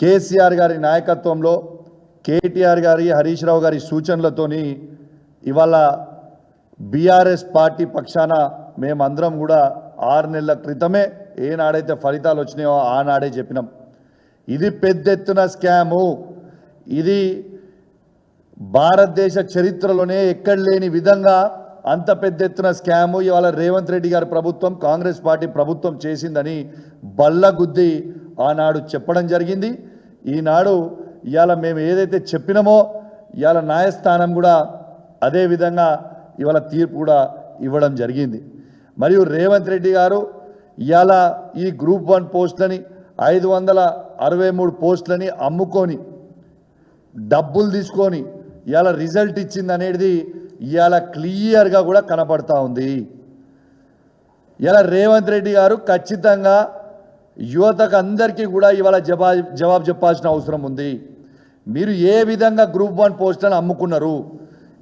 కేసీఆర్ గారి నాయకత్వంలో కేటీఆర్ గారి హరీష్ రావు గారి సూచనలతోని ఇవాళ బీఆర్ఎస్ పార్టీ పక్షాన మేమందరం కూడా ఆరు నెలల క్రితమే ఏనాడైతే ఫలితాలు వచ్చినాయో ఆనాడే చెప్పినాం. ఇది పెద్ద ఎత్తున స్కాము. ఇది భారతదేశ చరిత్రలోనే ఎక్కడ లేని విధంగా అంత పెద్ద ఎత్తున స్కాము. ఇవాళ రేవంత్ రెడ్డి గారి ప్రభుత్వం కాంగ్రెస్ పార్టీ ప్రభుత్వం చేసిందని బల్లగుద్ది ఆనాడు చెప్పడం జరిగింది. ఈనాడు ఇవాళ మేము ఏదైతే చెప్పినామో ఇవాళ న్యాయస్థానం కూడా అదే విధంగా ఇవాళ తీర్పు కూడా ఇవ్వడం జరిగింది. మరియు రేవంత్ రెడ్డి గారు ఇవాళ ఈ గ్రూప్ వన్ పోస్టులని ఐదు వందల అరవై మూడు పోస్టులని అమ్ముకొని డబ్బులు తీసుకొని ఇవాళ రిజల్ట్ ఇచ్చింది అనేది ఇవాళ క్లియర్గా కూడా కనపడతా ఉంది. ఇలా రేవంత్ రెడ్డి గారు ఖచ్చితంగా యువతకు అందరికీ కూడా ఇవాళ జవా జవాబు చెప్పాల్సిన అవసరం ఉంది. మీరు ఏ విధంగా గ్రూప్ వన్ పోస్టులను అమ్ముకున్నారు?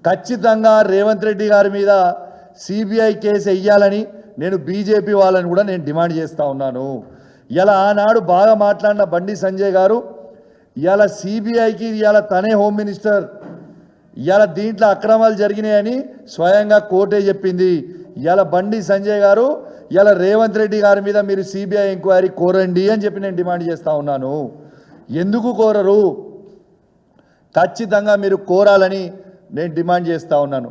ఖచ్చితంగా రేవంత్ రెడ్డి గారి మీద సిబిఐ కేసు వెయ్యాలని నేను బీజేపీ వాళ్ళని కూడా నేను డిమాండ్ చేస్తూ ఉన్నాను. ఇలా ఆనాడు బాగా మాట్లాడిన బండి సంజయ్ గారు ఇవాళ సిబిఐకి ఇవాళ తనే హోమ్ మినిస్టర్ ఇవాళ దీంట్లో అక్రమాలు జరిగినాయని స్వయంగా కోర్టే చెప్పింది. ఇవాళ బండి సంజయ్ గారు ఇలా రేవంత్ రెడ్డి గారి మీద మీరు సిబిఐ ఎంక్వైరీ కోరండి అని చెప్పి నేను డిమాండ్ చేస్తూ ఉన్నాను. ఎందుకు కోరరు? ఖచ్చితంగా మీరు కోరాలని నేను డిమాండ్ చేస్తూ ఉన్నాను.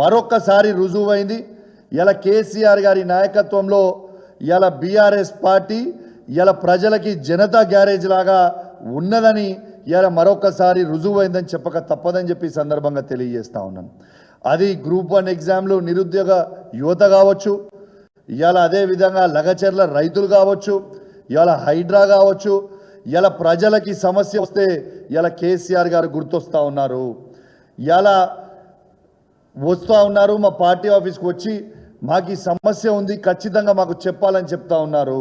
మరొక్కసారి రుజువైంది. ఇలా కేసీఆర్ గారి నాయకత్వంలో ఇలా బీఆర్ఎస్ పార్టీ ఇలా ప్రజలకి జనతా గ్యారేజ్ లాగా ఉన్నదని ఇలా మరొకసారి రుజువైందని చెప్పక తప్పదని చెప్పి సందర్భంగా తెలియజేస్తా ఉన్నాను. అది గ్రూప్ వన్ ఎగ్జామ్లు నిరుద్యోగ యువత కావచ్చు ఇవాళ అదే విధంగా లగచర్ల రైతులు కావచ్చు ఇవాళ హైడ్రా కావచ్చు ఇలా ప్రజలకి సమస్య వస్తే ఇలా కేసీఆర్ గారు గుర్తొస్తా ఉన్నారు. ఇలా వస్తూ ఉన్నారు మా పార్టీ ఆఫీస్కి వచ్చి మాకు ఈ సమస్య ఉంది ఖచ్చితంగా మాకు చెప్పాలని చెప్తా ఉన్నారు.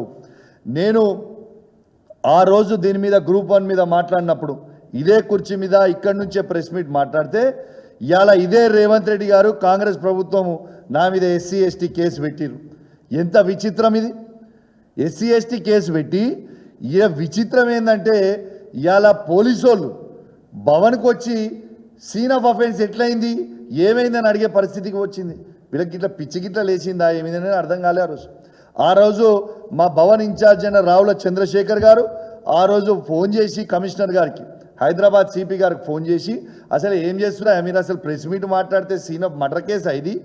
నేను ఆ రోజు దీని మీద గ్రూప్ వన్ మీద మాట్లాడినప్పుడు ఇదే కుర్చీ మీద ఇక్కడి నుంచే ప్రెస్ మీట్ మాట్లాడితే ఇవాళ ఇదే రేవంత్ రెడ్డి గారు కాంగ్రెస్ ప్రభుత్వం నా మీద ఎస్సీ ఎస్టీ కేసు పెట్టిరు ఎంత విచిత్రం ఇది? ఎస్సీ ఎస్టీ కేసు పెట్టి ఇక విచిత్రం ఏంటంటే ఇవాళ పోలీసు వాళ్ళు భవన్కి వచ్చి సీన్ ఆఫ్ అఫెన్స్ ఎట్లయింది? ఏమైందని అడిగే పరిస్థితికి వచ్చింది. వీళ్ళకి ఇట్లా పిచ్చి గిట్ల లేచిందా? ఏమైందని అర్థం కాలే ఆ రోజు. ఆ రోజు మా భవన్ ఇన్ఛార్జ్ అయిన రావుల చంద్రశేఖర్ గారు ఆ రోజు ఫోన్ చేసి కమిషనర్ గారికి హైదరాబాద్ సిపి గారికి ఫోన్ చేసి అసలు ఏం చేస్తున్నా మీరు అసలు ప్రెస్ మీట్ మాట్లాడితే సీన్ ఆఫ్ మర్డర్ కేసు అయింది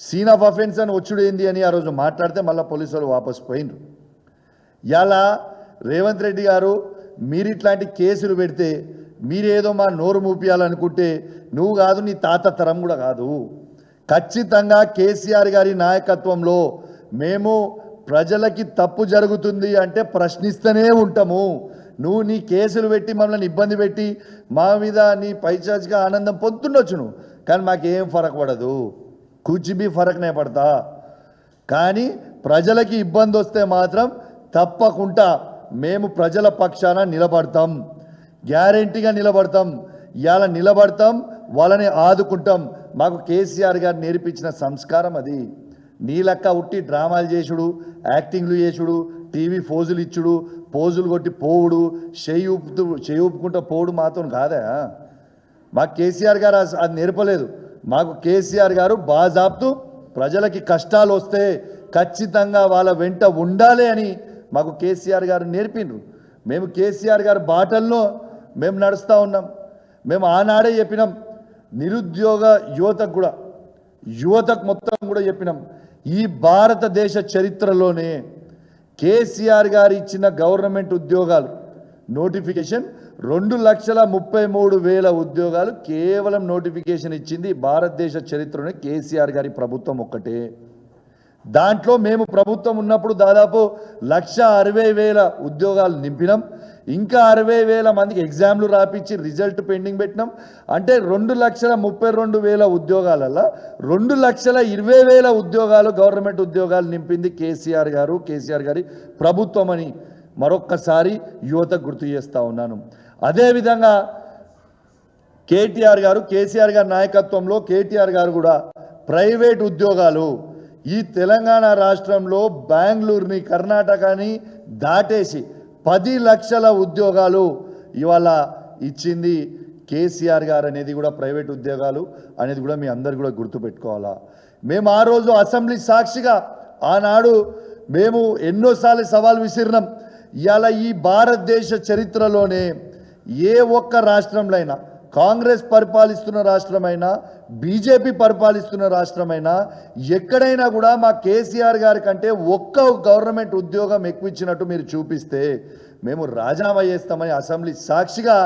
సీన్ ఆఫ్ అఫెన్స్ అని వచ్చుడు ఏంది అని ఆ రోజు మాట్లాడితే మళ్ళీ పోలీసు వాళ్ళు వాపసు పోయినరు ఇలా రేవంత్ రెడ్డి గారు మీరు ఇట్లాంటి కేసులు పెడితే మీరేదో మా నోరు మూపియాలనుకుంటే నువ్వు కాదు నీ తాత తరం కూడా కాదు. ఖచ్చితంగా కేసీఆర్ గారి నాయకత్వంలో మేము ప్రజలకి తప్పు జరుగుతుంది అంటే ప్రశ్నిస్తూనే ఉంటాము. నువ్వు నీ కేసులు పెట్టి మమ్మల్ని ఇబ్బంది పెట్టి మా మీద నీ పైచాచిగా ఆనందం పొందుతుండొచ్చు నువ్వు కానీ మాకేం ఫరక్ పడదు. కూచిబీ ఫరక్నే పడతా. కానీ ప్రజలకి ఇబ్బంది వస్తే మాత్రం తప్పకుండా మేము ప్రజల పక్షాన నిలబడతాం. గ్యారెంటీగా నిలబడతాం. ఇవాళ నిలబడతాం వాళ్ళని ఆదుకుంటాం. మాకు కేసీఆర్ గారు నేర్పించిన సంస్కారం అది. నీలక్క ఉట్టి డ్రామాలు చేసుడు యాక్టింగ్లు చేసుడు టీవీ ఫోజులు ఇచ్చుడు పోజులు కొట్టి పోవుడు చేయి ఊపుతూ చేయి ఊపుకుంటూ పోవుడు మాతో కాదా? మాకు కేసీఆర్ గారు అది నేర్పలేదు. మాకు కేసీఆర్ గారు బాజాబ్తూ ప్రజలకి కష్టాలు వస్తే ఖచ్చితంగా వాళ్ళ వెంట ఉండాలి అని మాకు కేసీఆర్ గారు నేర్పిండ్రు. మేము కేసీఆర్ గారి బాటల్లో మేము నడుస్తూ ఉన్నాం. మేము ఆనాడే చెప్పినాం నిరుద్యోగ యువతకు కూడా యువతకు మొత్తం కూడా చెప్పినాం ఈ భారతదేశ చరిత్రలోనే కేసీఆర్ గారు ఇచ్చిన గవర్నమెంట్ ఉద్యోగాలు నోటిఫికేషన్ రెండు లక్షల ముప్పై మూడు వేల ఉద్యోగాలు కేవలం నోటిఫికేషన్ ఇచ్చింది భారతదేశ చరిత్రలోనే కేసీఆర్ గారి ప్రభుత్వం ఒక్కటే. దాంట్లో మేము ప్రభుత్వం ఉన్నప్పుడు దాదాపు లక్ష అరవై వేల ఉద్యోగాలు నింపినాం. ఇంకా అరవై వేల మందికి ఎగ్జామ్లు రాపించి రిజల్ట్ పెండింగ్ పెట్టినాం. అంటే రెండు లక్షల ముప్పై రెండు వేల ఉద్యోగాలలో రెండు లక్షల ఇరవై వేల ఉద్యోగాలు గవర్నమెంట్ ఉద్యోగాలు నింపింది కేసీఆర్ గారు కేసీఆర్ గారి ప్రభుత్వం అని మరొక్కసారి యువత గుర్తు చేస్తూ ఉన్నాను. అదేవిధంగా కేటీఆర్ గారు కేసీఆర్ గారి నాయకత్వంలో కేటీఆర్ గారు కూడా ప్రైవేట్ ఉద్యోగాలు ఈ తెలంగాణ రాష్ట్రంలో బెంగళూరుని కర్ణాటకని దాటేసి పది లక్షల ఉద్యోగాలు ఇవాళ ఇచ్చింది కేసీఆర్ గారు అనేది కూడా ప్రైవేట్ ఉద్యోగాలు అనేది కూడా మీ అందరు కూడా గుర్తుపెట్టుకోవాలా. మేము ఆ రోజు అసెంబ్లీ సాక్షిగా ఆనాడు మేము ఎన్నోసార్లు సవాల్ విసిరినాం. ఇవాళ ఈ భారతదేశ చరిత్రలోనే ఏ ఒక్క రాష్ట్రంలో అయినా కాంగ్రెస్ పరిపాలిస్తున్న రాష్ట్రమైనా బీజేపీ పరిపాలిస్తున్న రాష్ట్రమైనా ఎక్కడైనా కూడా మా కేసీఆర్ గారి కంటే ఒక్క గవర్నమెంట్ ఉద్యోగం ఎక్కువ ఇచ్చినట్టు మీరు చూపిస్తే మేము రాజీనామా చేస్తామని అసెంబ్లీ సాక్షిగా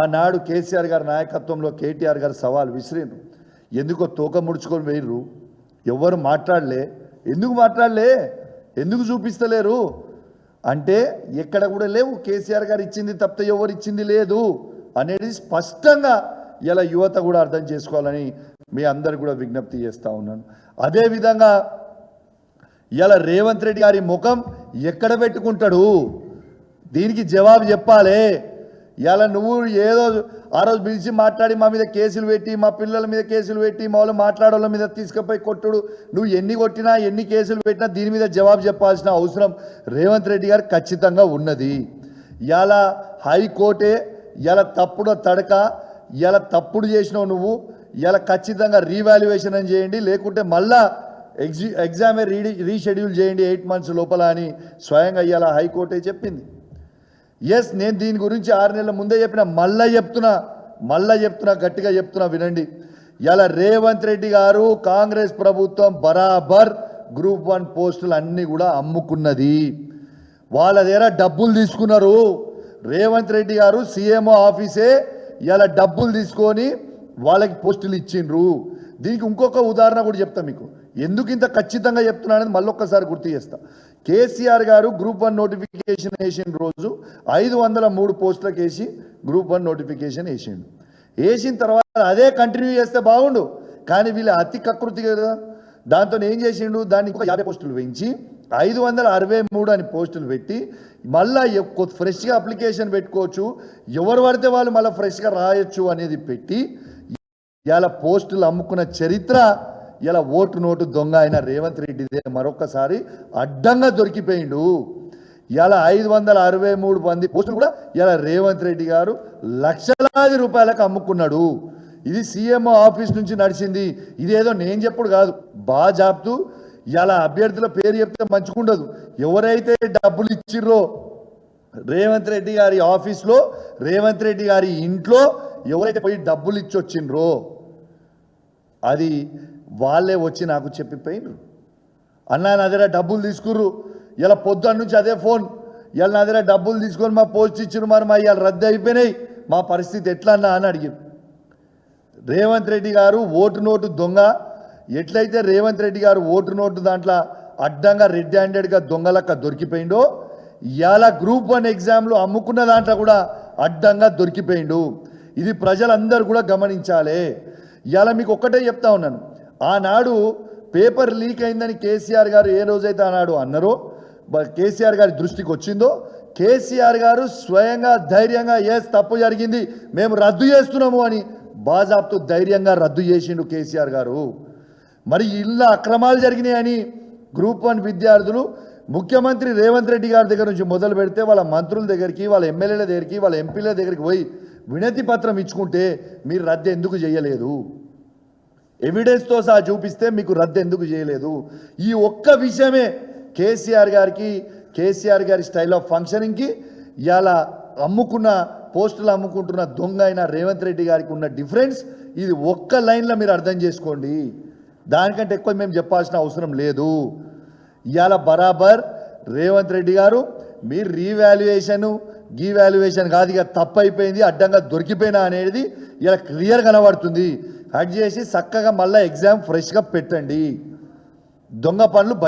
ఆనాడు కేసీఆర్ గారి నాయకత్వంలో కేటీఆర్ గారు సవాల్ విసిరిండ్రు ఎందుకో తోక ముడుచుకొని వేయరు ఎవ్వరు మాట్లాడలే? ఎందుకు మాట్లాడలే? ఎందుకు చూపిస్తలేరు? అంటే ఎక్కడ కూడా లేవు. కేసీఆర్ గారు ఇచ్చింది తప్పితే ఎవరు ఇచ్చింది లేదు అనేది స్పష్టంగా ఇలా యువత కూడా అర్థం చేసుకోవాలని మీ అందరు కూడా విజ్ఞప్తి చేస్తూ ఉన్నాను. అదేవిధంగా ఇలా రేవంత్ రెడ్డి గారి ముఖం ఎక్కడ పెట్టుకుంటాడు? దీనికి జవాబు చెప్పాలి. ఇలా నువ్వు ఏదో ఆ రోజు పిలిచి మాట్లాడి మా మీద కేసులు పెట్టి మా పిల్లల మీద కేసులు పెట్టి మా వాళ్ళు మాట్లాడోళ్ళ మీద తీసుకుపోయి కొట్టుడు. నువ్వు ఎన్ని కొట్టినా ఎన్ని కేసులు పెట్టినా దీని మీద జవాబు చెప్పాల్సిన అవసరం రేవంత్ రెడ్డి గారు ఖచ్చితంగా ఉన్నది. ఇలా హైకోర్టే ఇలా తప్పుడు తడక ఇలా తప్పుడు చేసినావు నువ్వు. ఇలా ఖచ్చితంగా రీవాల్యుయేషన్ అని చేయండి లేకుంటే మళ్ళా ఎగ్జి ఎగ్జామే రీ రీషెడ్యూల్ చేయండి ఎయిట్ మంత్స్ లోపల అని స్వయంగా ఇలా హైకోర్టే చెప్పింది. ఎస్ నేను దీని గురించి ఆరు నెలల ముందే చెప్పిన మళ్ళా చెప్తున్నా మళ్ళా చెప్తున్నా గట్టిగా చెప్తున్నా వినండి. ఇలా రేవంత్ రెడ్డి గారు కాంగ్రెస్ ప్రభుత్వం బరాబర్ గ్రూప్ వన్ పోస్టులు అన్నీ కూడా అమ్ముకున్నది. వాళ్ళ దగ్గర డబ్బులు తీసుకున్నారు. రేవంత్ రెడ్డి గారు సీఎంఓ ఆఫీసే ఇలా డబ్బులు తీసుకొని వాళ్ళకి పోస్టులు ఇచ్చిండ్రు. దీనికి ఇంకొక ఉదాహరణ కూడా చెప్తా మీకు. ఎందుకు ఇంత ఖచ్చితంగా చెప్తున్నా అనేది మళ్ళొక్కసారి గుర్తు చేస్తా. కేసీఆర్ గారు గ్రూప్ వన్ నోటిఫికేషన్ వేసిన రోజు ఐదు వందల మూడు పోస్టులకు వేసి గ్రూప్ వన్ నోటిఫికేషన్ వేసిండు. వేసిన తర్వాత అదే కంటిన్యూ చేస్తే బాగుండు. కానీ వీళ్ళు అతి కకృతి కదా. దాంతో ఏం చేసిండు? దాన్ని ఇంకొక యాభై పోస్టులు వేయించి ఐదు వందల అరవై మూడు అని పోస్టులు పెట్టి మళ్ళా ఫ్రెష్గా అప్లికేషన్ పెట్టుకోవచ్చు. ఎవరు పడితే వాళ్ళు మళ్ళీ ఫ్రెష్గా రాయొచ్చు అనేది పెట్టి ఇలా పోస్టులు అమ్ముకున్న చరిత్ర ఇలా ఓటు నోటు దొంగ అయిన రేవంత్ రెడ్డిదే మరొకసారి అడ్డంగా దొరికిపోయిండు. ఇలా ఐదు వందల అరవై మూడు మంది పోస్టులు కూడా ఇలా రేవంత్ రెడ్డి గారు లక్షలాది రూపాయలకు అమ్ముకున్నాడు. ఇది సీఎంఓ ఆఫీస్ నుంచి నడిచింది. ఇదేదో నేను చెప్పుడు కాదు. బాగా జాపుతూ ఇలా అభ్యర్థుల పేరు చెప్తే మంచిగుండదు. ఎవరైతే డబ్బులు ఇచ్చిర్రో రేవంత్ రెడ్డి గారి ఆఫీస్లో రేవంత్ రెడ్డి గారి ఇంట్లో ఎవరైతే పోయి డబ్బులు ఇచ్చి వచ్చిండ్రో అది వాళ్ళే వచ్చి నాకు చెప్పిపోయినరు అన్నా నా దగ్గర డబ్బులు తీసుకుర్రు. ఇలా పొద్దున్న నుంచి అదే ఫోన్. ఇలా నా దగ్గర డబ్బులు తీసుకొని మా పోస్ట్ ఇచ్చిన మరి మా ఇవాళ రద్దు అయిపోయినాయి. మా పరిస్థితి ఎట్లా అన్నా అని అడిగారు రేవంత్ రెడ్డి గారు ఓటు నోటు దొంగ. ఎట్లయితే రేవంత్ రెడ్డి గారు ఓటు నోటు దాంట్లో అడ్డంగా రెడ్ హ్యాండెడ్గా దొంగలక్క దొరికిపోయిండో ఇవాళ గ్రూప్ వన్ ఎగ్జామ్లో అమ్ముకున్న దాంట్లో కూడా అడ్డంగా దొరికిపోయిండు. ఇది ప్రజలందరూ కూడా గమనించాలి. ఇవాళ మీకు ఒక్కటే చెప్తా ఉన్నాను. ఆనాడు పేపర్ లీక్ అయిందని కేసీఆర్ గారు ఏ రోజైతే ఆనాడు అన్నారో కేసీఆర్ గారి దృష్టికి వచ్చిందో కేసీఆర్ గారు స్వయంగా ధైర్యంగా ఎస్ తప్పు జరిగింది మేము రద్దు చేస్తున్నాము అని బాజాబ్తు ధైర్యంగా రద్దు చేసిండు కేసీఆర్ గారు. మరి ఇళ్ళ అక్రమాలు జరిగినాయని గ్రూప్ వన్ విద్యార్థులు ముఖ్యమంత్రి రేవంత్ రెడ్డి గారి దగ్గర నుంచి మొదలు పెడితే వాళ్ళ మంత్రుల దగ్గరికి వాళ్ళ ఎమ్మెల్యేల దగ్గరికి వాళ్ళ ఎంపీల దగ్గరికి పోయి వినతి పత్రం ఇచ్చుకుంటే మీరు రద్దు ఎందుకు చేయలేదు? ఎవిడెన్స్తో సహా చూపిస్తే మీకు రద్దు ఎందుకు చేయలేదు. ఈ ఒక్క విషయమే కేసీఆర్ గారికి కేసీఆర్ గారి స్టైల్ ఆఫ్ ఫంక్షనింగ్కి ఇలా అమ్ముకున్న పోస్టులు అమ్ముకుంటున్న దొంగ అయిన రేవంత్ రెడ్డి గారికి ఉన్న డిఫరెన్స్ ఇది ఒక్క లైన్లో మీరు అర్థం చేసుకోండి. దానికంటే ఎక్కువ మేము చెప్పాల్సిన అవసరం లేదు. ఇవాళ బరాబర్ రేవంత్ రెడ్డి గారు మీరు రీవాల్యుయేషన్ గీవాల్యుయేషన్ కాదు ఇక తప్పు అయిపోయింది అడ్డంగా దొరికిపోయినా అనేది ఇలా క్లియర్ కనబడుతుంది. కట్ చేసి చక్కగా మళ్ళీ ఎగ్జామ్ ఫ్రెష్గా పెట్టండి. దొంగ పనులు